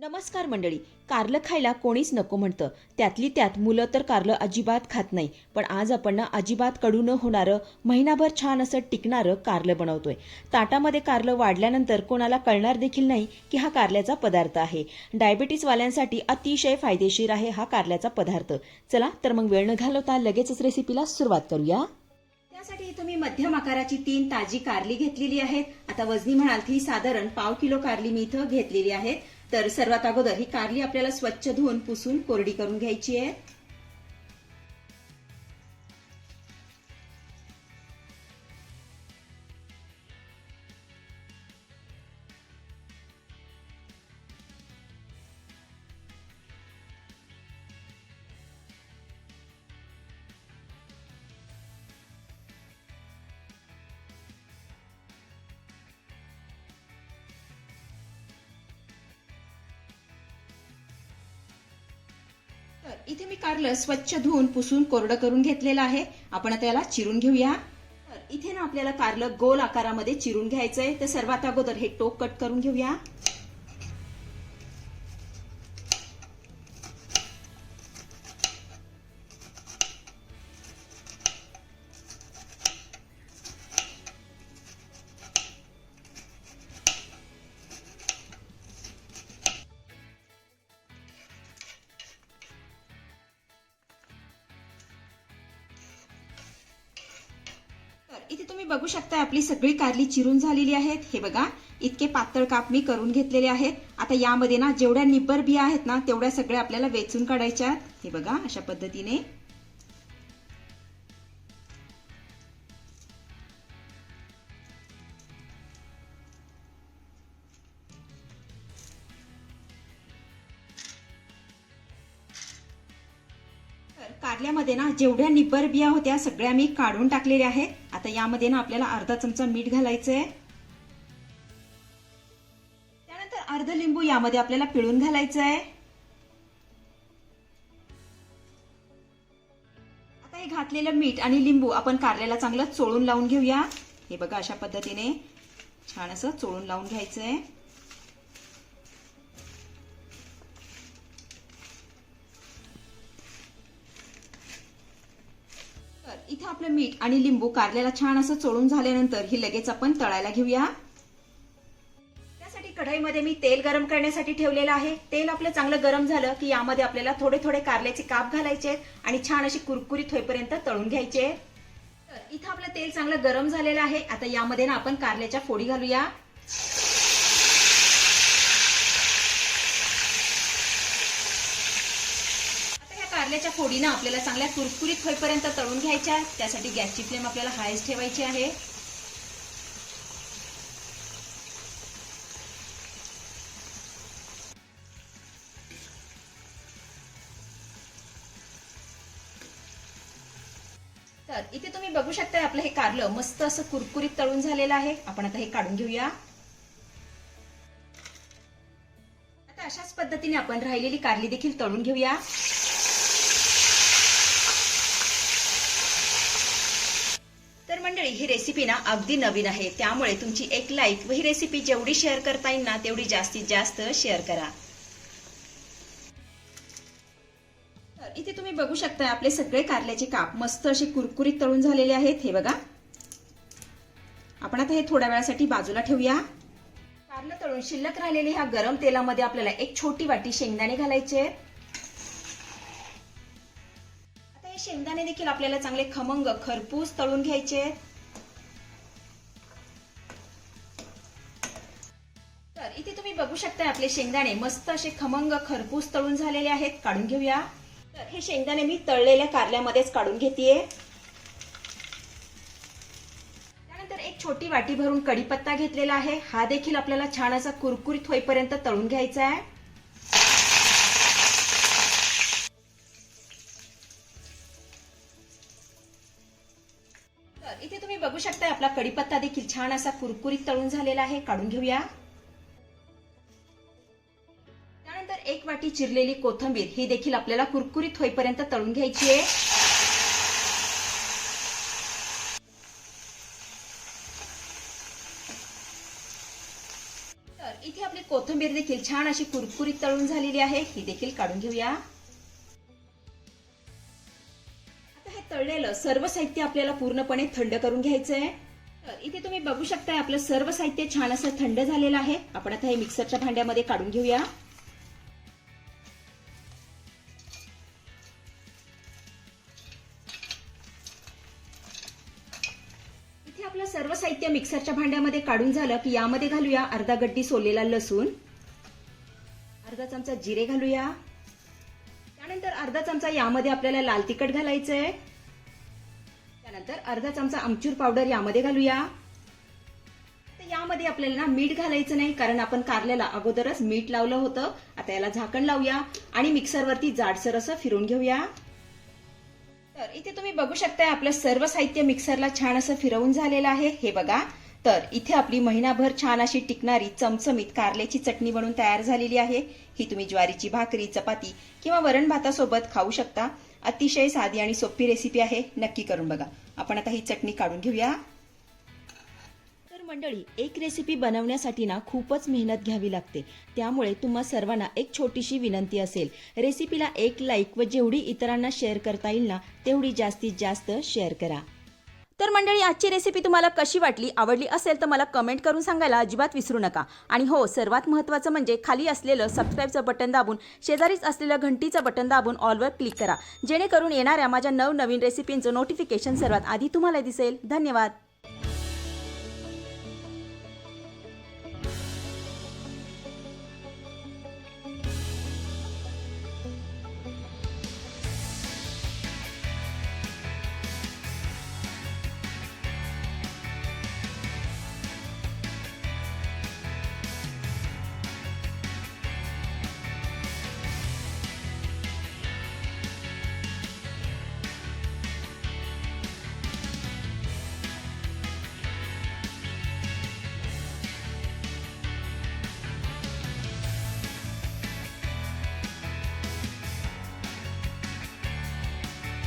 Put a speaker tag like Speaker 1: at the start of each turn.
Speaker 1: नमस्कार मंडळी कारलं खायला कोणीच नको म्हणतं. त्यातली त्यात मुलं तर कारलं अजिबात खात नाही. पण आज आपण ना अजिबात कडू न होणारं महिनाभर छान असं टिकणारं कारलं बनवतोय. ताटामध्ये कारलं वाढल्यानंतर कोणाला कळणार देखील नाही की हा कारल्याचा पदार्थ आहे. डायबिटीसवाल्यांसाठी अतिशय फायदेशीर आहे हा कारल्याचा पदार्थ. चला तर मग वेळ न घालवता लगेचच रेसिपीला सुरुवात करूया. त्यासाठी तुम्ही मध्यम आकाराची तीन ताजी कारली घेतलेली आहेत. आता वजनी म्हणाल ती साधारण पाव किलो कारली मी इथं घेतलेली आहेत. तर सर्वात अगोदर ही कारली आपल्याला स्वच्छ धुवून पुसून कोरडी करून घ्यायची आहे. इथे मी कारलं स्वच्छ धुवून पुसून कोरडं करून घेतलेलं आहे. आपण आता याला चिरून घेऊया. इथे ना आपल्याला कारलं गोल आकारामध्ये चिरून घ्यायचंय. तर सर्वात अगोदर हे टोक कट करून घेऊया. इथे तुम्ही बघू शकता आपली सगळी कारली चिरून झालेली आहेत. हे बघा इतके पातळ काप मी करून घेतलेले आहेत. आता यामध्ये ना जेवढ्या निब्बर बिया आहेत ना तेवढ्या सगळ्या आपल्याला वेचून काढायच्या आहेत. हे बघा अशा पद्धतीने. कारल्यामध्ये ना जेवढ्या निब्बर बिया होत्या सगळ्या मी काढून टाकलेल्या आहेत. आता यामध्ये ना आपल्याला अर्धा चमचा मीठ घालायचंय. त्यानंतर अर्ध लिंबू यामध्ये आपल्याला पिळून घालायचं आहे आता हे घातलेलं मीठ आणि लिंबू आपण कारल्याला चांगलं चोळून लावून घेऊया. हे बघा अशा पद्धतीने छान असं चोळून लावून घ्यायचंय. आहे इथे आपलं मीठ आणि लिंबू कारल्याला छान असं चोळून झाल्यानंतर ही लगेच आपण तळायला घेऊया. त्यासाठी कढईमध्ये मी तेल गरम करण्यासाठी ठेवलेलं आहे. तेल आपलं चांगलं गरम झालं की यामध्ये आपल्याला थोडे थोडे कारल्याचे काप घालायचे आणि छान अशी कुरकुरीत होईपर्यंत तळून घ्यायचे. तर इथं आपलं तेल चांगलं गरम झालेलं आहे. आता यामध्ये ना आपण कारल्याच्या फोडी घालूया. आता फोडीनं आपल्याला चांगल्या कुरकुरीत होईपर्यंत तळून घ्यायच्या. त्यासाठी गॅसची फ्लेम आपल्याला हायच ठेवायची आहे. तर इथे तुम्ही बघू शकता आपलं हे कारलं मस्त असं कुरकुरीत तळून झालेलं आहे. आपण आता हे काढून घेऊया. आता अशाच पद्धतीने आपण राहिलेली कारली देखील तळून घेऊया. तर ही रेसिपी ना अगदी नवीन आहे. त्यामुळे तुमची एक लाईक व ही रेसिपी जेवढी शेअर करता येईल ना तेवढी जास्तीत जास्त शेअर करा. तर इथे तुम्ही बघू शकता आपले सगळे कारल्याचे काप मस्त असे कुरकुरीत तळून झालेले आहेत. हे बघा. आपण आता हे थोड्या वेळासाठी बाजूला ठेवूया. कारलं तळून शिल्लक राहिलेले ह्या गरम तेलामध्ये आपल्याला एक छोटी वाटी शेंगदाणे घालायचे. आता हे शेंगदाणे देखील आपल्याला चांगले खमंग खरपूस तळून घ्यायचे. तर इथे तुम्ही बघू शकता आपले शेंगदाणे. मस्त असे खमंग खरपूस तळून झालेले आहेत. काढून घेऊया. तर हे शेंगदाणे मी तळलेल्या कारल्यामध्येच काढून घेतेय. त्यानंतर एक छोटी वाटी भरून कढीपत्ता घेतलेला आहे. हा देखील आपल्याला छान असा कुरकुरीत होईपर्यंत तळून घ्यायचा आहे तर इथे तुम्ही बघू शकता आपला कढीपत्ता देखील छान असा कुरकुरीत तळून झालेला आहे. काढून घेऊया. त्यानंतर चिरलेली कोथंबीर. ही देखील आपल्याला कुरकुरीत होईपर्यंत तळून घ्यायची आहे. तर इथे आपली कोथिंबीर देखील छान अशी कुरकुरीत तळून झालेली आहे. ही देखील काढून घेऊया. आता हे तळलेलं सर्व साहित्य आपल्याला पूर्णपणे थंड करून घ्यायचं आहे. तर इथे तुम्ही बघू शकताय आपलं सर्व साहित्य छान असं थंड झालेलं आहे. आपण आता हे मिक्सरच्या भांड्यामध्ये काढून घेऊया. आपलं सर्व साहित्य मिक्सरच्या भांड्यामध्ये काढून झालं की यामध्ये घालूया अर्धा गड्डी सोलेला लसूण. अर्धा चमचा जिरे घालूया. त्यानंतर अर्धा चमचा यामध्ये आपल्याला लाल तिखट घालायचं आहे त्यानंतर अर्धा चमचा आमचूर पावडर यामध्ये घालूया. तर यामध्ये आपल्याला ना मीठ घालायचं नाही कारण आपण कारल्याला अगोदरच मीठ लावलं होतं. आता याला झाकण लावूया आणि मिक्सरवरती जाडसर असं फिरून घेऊया. तर इथे तुम्ही बघू शकताय आपलं सर्व साहित्य मिक्सरला छान असं फिरवून झालेलं आहे. हे बघा. तर इथे आपली महिनाभर छान अशी टिकणारी चमचमीत कारल्याची चटणी बनून तयार झालेली आहे. ही तुम्ही ज्वारीची भाकरी चपाती किंवा वरण भातासोबत खाऊ शकता. अतिशय साधी आणि सोपी रेसिपी आहे. नक्की करून बघा. आपण आता ही चटणी काढून घेऊया. मंडळी एक रेसिपी बनवण्यासाठी ना खूपच मेहनत घ्यावी लागते. त्यामुळे तुम्हा सर्वांना एक छोटीशी विनंती असेल. रेसिपीला एक लाईक व जेवढी इतरांना शेअर करता येईल ना तेवढी जास्तीत जास्त शेअर करा. तर मंडळी आजची रेसिपी तुम्हाला कशी वाटली आवडली असेल तर मला कमेंट करून सांगायला अजिबात विसरू नका. आणि हो सर्वात महत्त्वाचं म्हणजे खाली असलेलं सबस्क्राईबचं बटन दाबून शेजारीच असलेलं घंटीचं बटन दाबून ऑलवर क्लिक करा. जेणेकरून येणाऱ्या माझ्या नवनवीन रेसिपींचं नोटिफिकेशन सर्वात आधी तुम्हाला दिसेल. धन्यवाद!